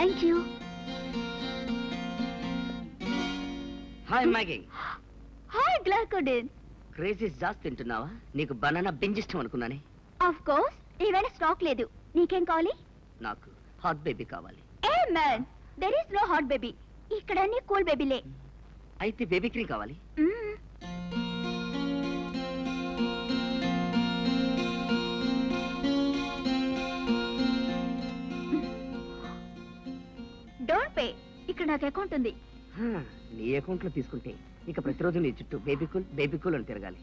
Thank you. Hi Maggie. Hi glycodin. క్రేజీస్ జాస్ తింటున్నావా? నీకు బనానా బెంజ్ ఇష్టం అనుకున్నానే. ఆఫ్ కోర్స్ ఈవేళ స్టాక్ లేదు. నీకేం కావాలి? నాకు హాట్ బేబీ కావాలి. A man there is no hot baby ఇక్కడ అన్ని కూల్ బేబీలే అయితే బేబీ క్రీమ్ కావాలి. ఇక్కడ నాకు అకౌంట్ ఉంది. హా, నీ అకౌంట్లో తీసుకుంటే ఇక ప్రతిరోజు నీ చుట్టూ బేబీ కూల్ బేబీ కూల్ అని తిరగాలి.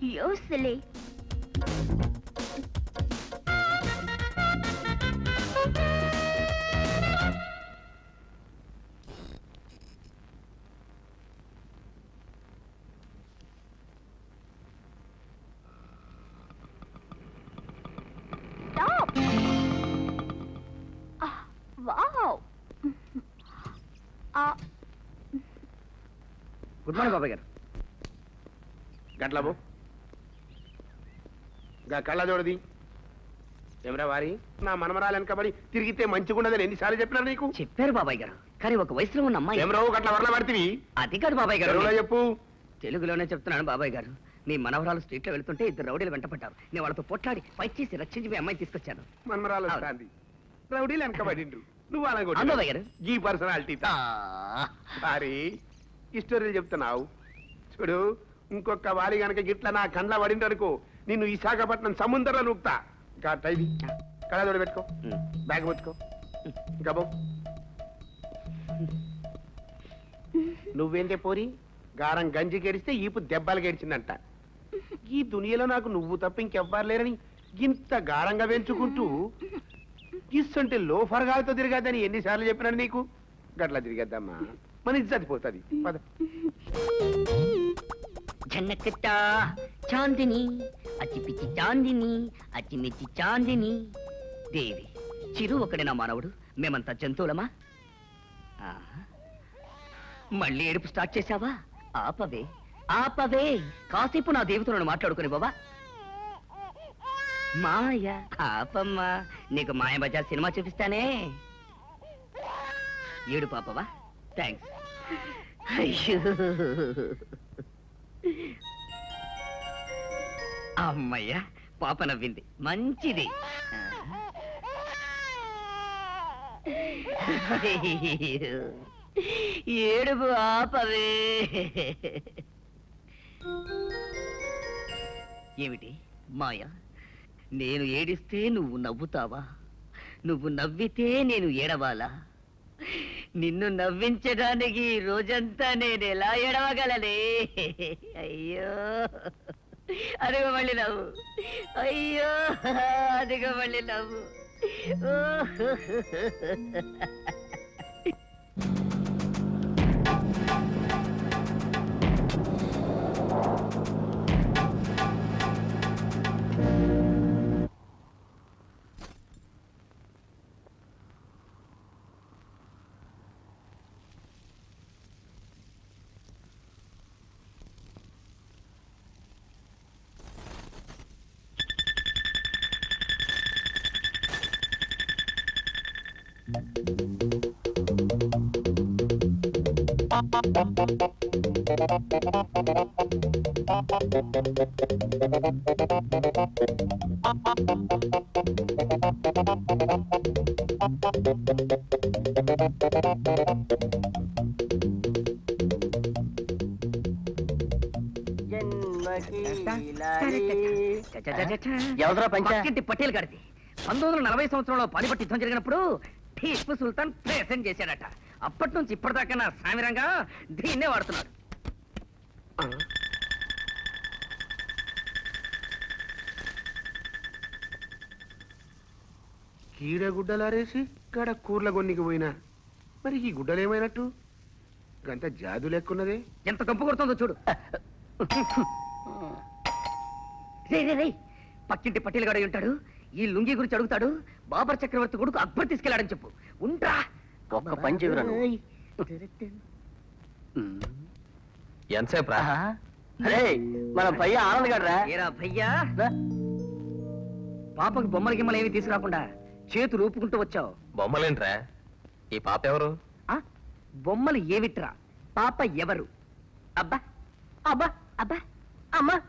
గుడ్ మార్నింగ్ బాబాయ్ గారు. గట్లబు గా కళ్ళజోడిది ఏమరా వారి? నా మనమరాలు వెనకబడి తిరిగితే మంచిగుండదని ఎన్నిసార్లు చెప్పినా నీకు? చెప్పారు బాబాయ్ గారు. కానీ ఒక వయసులో ఉన్న అమ్మాయి ఏమరావు గట్ల వరల పడితివి? అది కాదు బాబాయ్ గారు. తెలుగులో చెప్పు. తెలుగులోనే చెప్తున్నాను బాబాయ్ గారు. మీ మనవరాలు స్ట్రీట్లో వెళ్తుంటే ఇద్దరు రౌడీలు వెంటపడ్డారు. నేను వాళ్ళతో పోట్లాడి ఫైట్ చేసి రక్షించి మీ అమ్మాయిని తీసుకొచ్చాను. మనమరాలు రౌడీలు వెనకబడిండు నువ్వు గారు. ఈ పర్సనాలిటీ సారీ ఈ స్టోరీలు చెప్తున్నావు. చూడు ఇంకొక వాలి గనక గిట్ల నా కండ్ల పడింది అనుకో నిన్ను విశాఖపట్నం సముద్రంలో నూపుతా ఇంకా టైది కళ్ళజోడు పెట్టుకో. బ్యాగ్ పెట్టుకో ఇంకా బో నువ్వేంటే పోరి? గారం గంజి గెడిస్తే ఈపు దెబ్బలు గెడిచిందంట ఈ దునియలో నాకు నువ్వు తప్ప ఇంకెవ్వరు లేరని ఇంత గారంగా పెంచుకుంటూ ఇస్తుంటే లోఫర్ గాలితో తిరగద్దని ఎన్నిసార్లు చెప్పినాను నీకు? గట్లా తిరిగద్దమ్మా. మన ఇజ్జతి పోతుంది. పద. జన్నకట్ట చాందిని అచ్చిపిచ్చి చాందిని అచ్చిమిచ్చి చాందిని. దేవి చిరు ఒకడేనా మానవుడు. మేమంతా జంతువులమా? ఆ, మళ్ళీ ఏడుపు స్టార్ట్ చేశావా? ఆపవే ఆపవే. కాసేపు నా దేవతలను మాట్లాడుకుని బాబా మాయ పాపమ్మా నీకు మాయ బజార్ సినిమా చూపిస్తానే. ఏడు పాపవా? థ్యాంక్స్ అయ్యో. అమ్మయ్యా పాప నవ్వింది. మంచిది. ఏడుపు ఆపవే. ఏమిటి మాయ? నేను ఏడిస్తే నువ్వు నవ్వుతావా? నువ్వు నవ్వితే నేను ఏడవాలా? నిన్ను నవ్వించడానికి రోజంతా నేను ఎలా ఎడవగలనే అయ్యో! అదిగో మళ్ళీ నవ్వు. అయ్యో! అదిగో మళ్ళీ నవ్వు. ఎవరిరా పంచ? పక్కింటి పటేల్ గారిది పంతొమ్మిది వందల నలభై సంవత్సరంలో పానిపట్టి యుద్ధం జరిగినప్పుడు టీపు సుల్తాన్ ప్రేసం చేశాడట. అప్పటి నుంచి ఇప్పటిదాకా నా సామిరంగా దీన్నే వాడుతున్నాడు. కీడ గుడ్డలారేసి గడ కూర్ల గొన్నికి పోయినా. మరి ఈ గుడ్డలు ఏమైనట్టు గంత జాదు లెక్కున్నదే. ఎంత కంపు కొడుతుందో చూడు. రే రే రే పక్కింటి పటేల్ గాడు ఉంటాడు. ఈ లుంగి గురించి అడుగుతాడు. బాబర్ చక్రవర్తి కొడుకు అక్బర్ తీసుకెళ్ళాడని చెప్పు. ఉంటా ఒక్క పని. ఎంతసేపు రా? అరే మన ఆనంద్ గడ్రా. ఏరా భయ్యా? పాపకి బొమ్మల గిమ్మలు ఏమి తీసుకురాకుండా చేతులు ఊపుకుంటూ వచ్చావు. బొమ్మలేంట్రా? ఈ పాప ఎవరు? ఆ? బొమ్మలు ఏమిట్రా పాప ఎవరు? అబ్బా అబ్బా అబ్బా అమ్మా.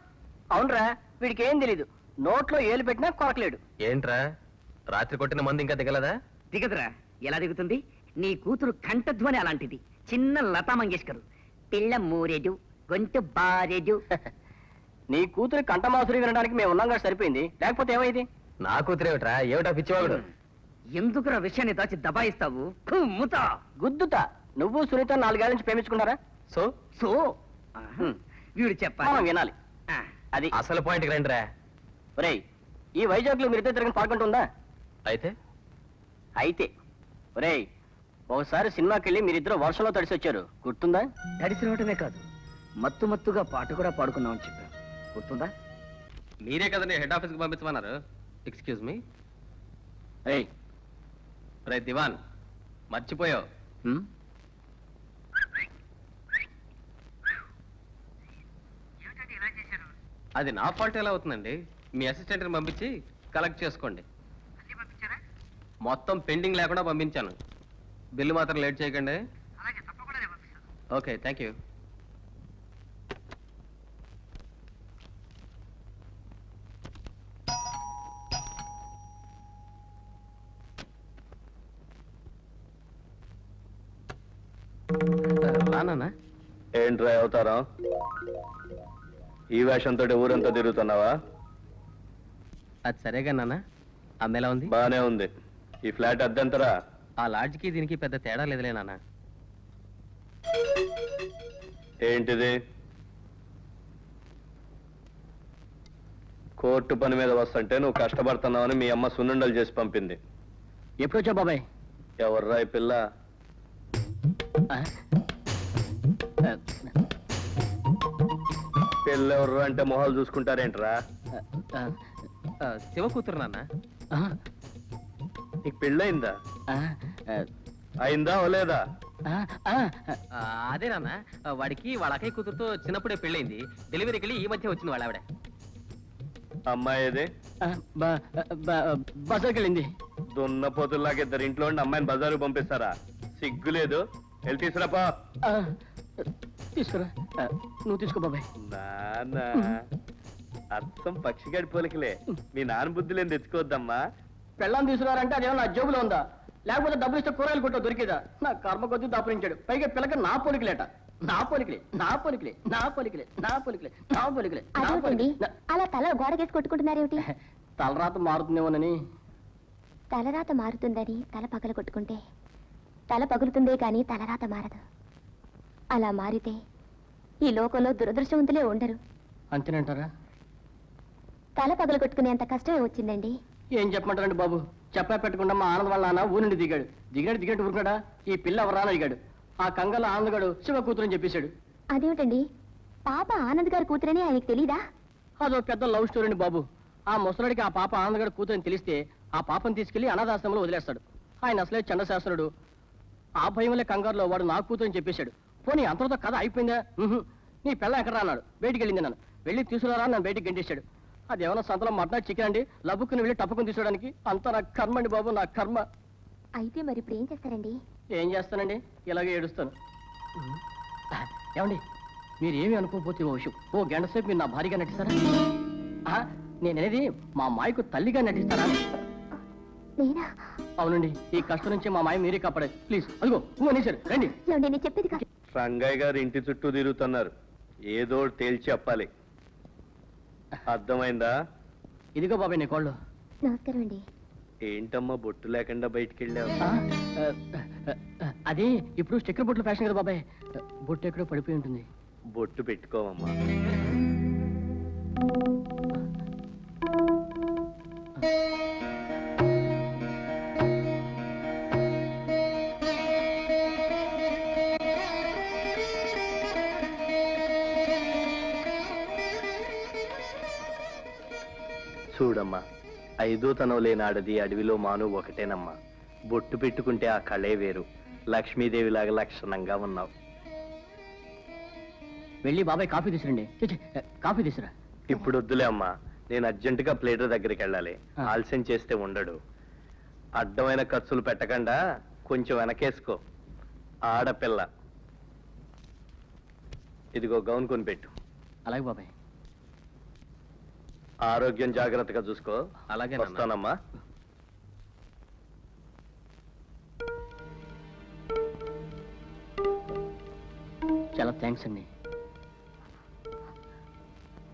అవునరా వీడికి ఏం తెలీదు. నోట్లో ఏలు పెట్టినా కొరకలేడు. ఏంట్రా? రాత్రి కొట్టిన మంది ఇంకా దిగలదా? దిగదురా. ఎలా దిగుతుంది? నీ కూతురు కంఠధ్వని అలాంటిది. చిన్న లతా మంగేష్కర్. పిల్ల మూరెడు గొంతు బారెడు. నీ కూతురి కంఠమాసురి వినడానికి మేము ఉన్నాం కదా సరిపోయింది. లేకపోతే ఏమైంది? నా కూతురేమిట్రా ఏమిటా పిచ్చివాగుడు ఎందుకురా విషయాన్ని దాచి దబాయిస్తావు? ముతా. గుద్దుతా నువ్వు సునీత నాలుగేళ్ళ నుంచి ప్రేమించుకున్నారా సో? సో? ఆహా, వీడు మనం చెప్పాలి వినాలి. ఆ, అది. అసలు పాయింట్కి రండిరా. ఒరేయ్ ఈ వైజాగ్లో మీరిద్దరు తిరిగిన ఉందా అయితే? అయితే. ఒరేయ్ ఒకసారి సినిమాకి వెళ్ళి మీరిద్దరు వర్షంలో తడిసి వచ్చారు గుర్తుందా? తడిసినవటమే కాదు. మత్తు మత్తుగా పాట కూడా పాడుకున్నామని చెప్పాం గుర్తుందా? మీరే కదండి హెడ్ ఆఫీస్కి పంపించమన్నారు. ఎక్స్క్యూజ్ మీ ఏయ్. రే దివాన్. మర్చిపోయావు. హ్మ్? అది నా ఫాల్ట్ ఎలా అవుతుందండి? మీ అసిస్టెంట్ని పంపించి కలెక్ట్ చేసుకోండి. మొత్తం పెండింగ్ లేకుండా పంపించాను. బిల్లు మాత్రం లేట్ చేయకండి. Okay thank you. రానా ఏంట్రా అవుతారం? ఈ వేషంతో ఊరంతా తిరుగుతున్నావా? అది సరేగా నాన్న. అమ్మ ఎలా ఉంది? బానే ఉంది. ఈ ఫ్లాట్ అద్దెంతరా? ఆ లాడ్జ్కి దీనికి పెద్ద తేడా లేదులే నాన్న. ఏంటిది? కోర్టు పని మీద వస్తుంటే నువ్వు కష్టపడుతున్నావని మీ అమ్మ సున్నుండలు చేసి పంపింది. ఎప్పుడు వచ్చావు బాబాయ్? ఎవర్రా ఈ పిల్ల? పిల్ల ఎవర్రా అంటే మొహాలు చూసుకుంటారేంట్రా? శివ కూతురు నాన్న. నీకు పెళ్ళయిందా? అయిందా ఆ, అదే నాన్న వాడికి వాళ్ళ అక్కయ్య కూతురుతో చిన్నప్పుడే పెళ్ళైంది డెలివరీకి వెళ్ళి ఈ మధ్య వచ్చింది వాళ్ళ ఆవిడ. అమ్మాయి బ- బజార్కి వెళ్ళింది దున్నపోతుల్లాగా ఇద్దరు ఇంట్లో ఉండి అమ్మాయిని బజారు పంపిస్తారా? సిగ్గులేదు వెళ్ళి తీసురాపా ఆ, తీసుకురా. నువ్వు తీసుకో బాబాయ్. నాన్న అచ్చం పక్షిగడి పోలికలే. మీ నాన్న బుద్ధులేం తెచ్చుకోవద్దమ్మా. పెళ్ళాం తీసుకురారంటే అదేమో నా జేబులో ఉందా? లేకపోతే డబ్బులు ఇస్తే కూరగాయలు కొట్ట దొరికేదా నా కర్మ కొద్దీ దాపురించాడు. పైగా పిల్లక నా పోలికలేట. నా పోలికలే నా పోలికలే నా పోలికలే నా పోలికలే నా పోలికలే నా అదేమిటండి? పోలికలే. నా- అలా తల గోడకేసి కొట్టుకుంటున్నారేమిటి తలరాత మారుతుందేమోనని. తలరాత మారుతుందని తల పగల కొట్టుకుంటే తల పగులుతుందే కానీ తలరాత మారదు. అలా మారితే ఈ లోకంలో దురదృష్టవంతులే ఉండరు. అంతేనంటారా? తల పగల కొట్టుకునేంత కష్టమే వచ్చిందండి. ఏం చెప్పమంటారండి బాబు? చెప్పా పెట్టకుండా మా ఆనంద్ వాళ్ళ నాన్న ఊరి నుండి దిగాడు. దిగాడు దిగట్టు ఊరుకున్నాడా? ఈ పిల్ల ఎవరా అని అడిగాడు. ఆ కంగల ఆనందగాడు శివ కూతురని చెప్పేశాడు. అదేమిటండి? పాప ఆనంద్ గారి కూతురని ఆయనకి తెలీదా? అదో పెద్ద లవ్ స్టోరీ అండి బాబు. ఆ ముసలుడికి ఆ పాప ఆనందగాడు కూతురని తెలిస్తే ఆ పాపను తీసుకెళ్ళి అనాథాశ్రమంలో వదిలేస్తాడు. ఆయన అసలే చండశాస్త్రుడు ఆ భయంలో కంగారులో వాడు నా కూతురని చెప్పేశాడు. పోనీ అంతటితో కథ అయిపోయిందా. నీ పిల్ల ఎక్కడ అన్నాడు. బయటికి వెళ్ళింది నన్ను. వెళ్ళి తీసుకురారా నన్ను బయటికి గంటేశాడు. అది ఏమైనా సంతలో మటన్ చికెన్ అండి? లబ్బుకుని వెళ్ళి టప్పుకుని తీసుకోవడానికి? అంత నా కర్మ అండి బాబు నా కర్మ. అయితే మరి ఇప్పుడు ఏం చేస్తారండి? ఏం చేస్తానండి? ఇలాగే ఏడుస్తాను. ఏమండి మీరు ఏమి అనుకోకపోతే ఓ విషయం. ఓ గంట సేపు మీరు నా భార్యగా నటిస్తారా? ఆ, నేననేది మా మాయకు తల్లిగా నటిస్తారా? నేనా? అవునండి ఈ కష్టం నుంచి మా మాయ మీరే కాపాడాలి ప్లీజ్ అదిగో అనేసారు రండి. ఏమండి నేను చెప్పేది కాదు రంగయ్య గారు ఇంటి చుట్టూ తిరుగుతున్నారు. ఏదో తేల్చి చెప్పాలి. అర్థమైందా? ఇదిగో బాబాయ్ నీ కోళ్ళు. నమస్కారం అండి. ఏంటమ్మా బొట్టు లేకుండా బయటికి వెళ్ళావు ఆ, ఆ, అది ఇప్పుడు స్టిక్కర్ బొట్లు ఫ్యాషన్ కదా బాబాయ్. బొట్టు ఎక్కడో పడిపోయి ఉంటుంది. బొట్టు పెట్టుకోవమ్మా. ఐదో తనం లేనాడది అడవిలో మాను ఒకటేనమ్మా. బొట్టు పెట్టుకుంటే ఆ కళే వేరు. లక్ష్మీదేవిలాగా లక్షణంగా ఉన్నావు. వెళ్ళి బాబాయ్ కాఫీ తీసురండి కాఫీ తీసురా ఇప్పుడు వద్దులే అమ్మా. నేను అర్జెంటుగా ప్లేటర్ దగ్గరికి వెళ్ళాలి. ఆలస్యం చేస్తే ఉండడు. అడ్డమైన ఖర్చులు పెట్టకుండా కొంచెం వెనకేసుకో. ఆడపిల్ల. ఇదిగో గౌన్ కొనిపెట్టు అలాగే బాబాయ్. ఆరోగ్యం జాగ్రత్తగా చూసుకో. అలాగే నాన్న. వస్తానమ్మా. చాలా థ్యాంక్స్ అండి.